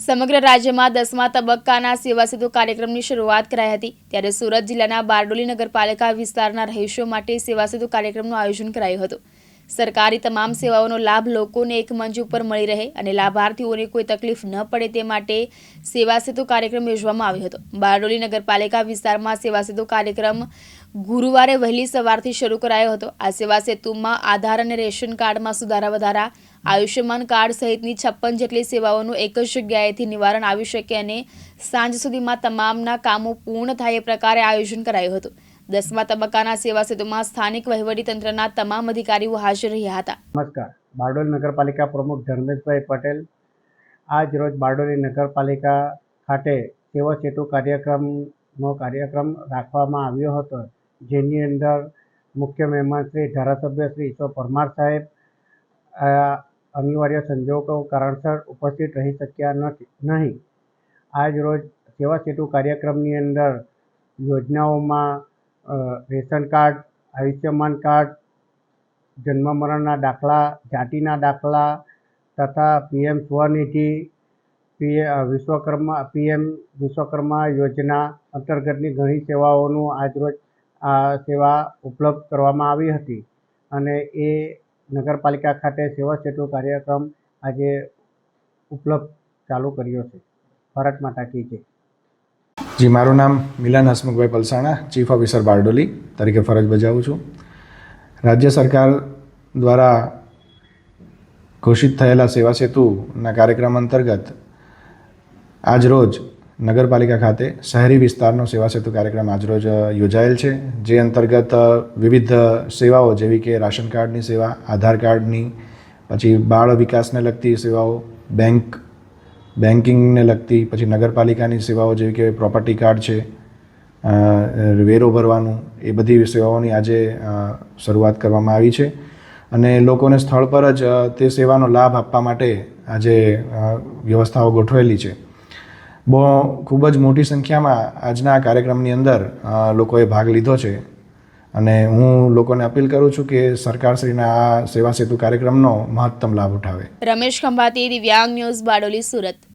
સમગ્ર રાજ્યમાં દસમા તબક્કાના સેવા સેતુ કાર્યક્રમની શરૂઆત કરાઈ હતી. ત્યારે સુરત જિલ્લાના બારડોલી નગરપાલિકા વિસ્તારના રહીશો માટે સેવા સેતુ કાર્યક્રમનું આયોજન કરાયું હતું. સરકારી તમામ સેવાઓનો લાભ લોકોને એક મંચ ઉપર મળી રહે અને લાભાર્થીઓને કોઈ તકલીફ ન પડે તે માટે સેવા સેતુ કાર્યક્રમ યોજવામાં આવ્યો હતો. બારડોલી નગરપાલિકા વિસ્તારમાં સેવા સેતુ કાર્યક્રમ ગુરુવારે વહેલી સવારથી શરૂ કરાયો હતો. આ સેવા સેતુમાં આધાર અને રેશન કાર્ડમાં સુધારા વધારા, આયુષ્યમાન કાર્ડ સહિતની છપ્પન જેટલી સેવાઓનું એક જ જગ્યાએથી નિવારણ આવી શકે અને સાંજ સુધીમાં તમામના કામો પૂર્ણ થાય એ પ્રકારે આયોજન કરાયું હતું. દસમા તબક્કાના સેવા સેતુમાં સ્થાનિક વહીવટીતંત્રના તમામ અધિકારીઓ હાજર રહ્યા હતા. નમસ્કાર. બારડોલી નગરપાલિકા પ્રમુખ ધર્મેશભાઈ પટેલ આજ રોજ બારડોલી નગરપાલિકા ખાતે સેવા સેતુ કાર્યક્રમનો કાર્યક્રમ રાખવામાં આવ્યો હતો, જેની અંદર મુખ્ય મહેમાન શ્રી, ધારાસભ્ય શ્રી ઈશ્વર પરમાર સાહેબ અનિવાર્ય સંજોગો કારણસર ઉપસ્થિત રહી શક્યા નથી, નહીં. આજ રોજ સેવા સેતુ કાર્યક્રમની અંદર યોજનાઓમાં રેશન કાર્ડ, આયુષ્યમાન કાર્ડ, જન્મ મરણના દાખલા, જાતિના દાખલા તથા PM Svanidhi, PM Vishwakarma, PM Vishwakarma યોજના અંતર્ગતની ઘણી સેવાઓનું આજરોજ આ સેવા ઉપલબ્ધ કરવામાં આવી હતી. અને એ નગરપાલિકા ખાતે સેવા સેતુ કાર્યક્રમ આજે ઉપલબ્ધ ચાલુ કર્યો છે. ભારત માતા કી જય. જી, મારું નામ મિલન હસમુખભાઈ પલસાણા ચીફ ઓફિસર બારડોલી તરીકે ફરજ બજાવું છું. રાજ્ય સરકાર દ્વારા ઘોષિત થયેલા સેવા સેતુના કાર્યક્રમ અંતર્ગત આજરોજ નગરપાલિકા ખાતે શહેરી વિસ્તારનો સેવા સેતુ કાર્યક્રમ આજરોજ યોજાયેલ છે, જે અંતર્ગત વિવિધ સેવાઓ જેવી કે રાશન કાર્ડની સેવા, આધાર કાર્ડની, પછી બાળ વિકાસને લગતી સેવાઓ, બેંક બેન્કિંગને લગતી, પછી નગરપાલિકાની સેવાઓ જેવી કે પ્રોપર્ટી કાર્ડ છે વેરો ભરવાનું, એ બધી સેવાઓની આજે શરૂઆત કરવામાં આવી છે. અને લોકોને સ્થળ પર જ તે સેવાનો લાભ આપવા માટે આજે વ્યવસ્થાઓ ગોઠવેલી છે. બહુ ખૂબ જ મોટી સંખ્યામાં આજના આ કાર્યક્રમની અંદર લોકોએ ભાગ લીધો છે. અને હું લોકોને અપીલ કરું છું કે સરકારશ્રીના આ સેવા સેતુ કાર્યક્રમનો મહત્તમ લાભ ઉઠાવે. રમેશ ખંભાતી, દિવ્યાંગ ન્યૂઝ, બારડોલી, સુરત.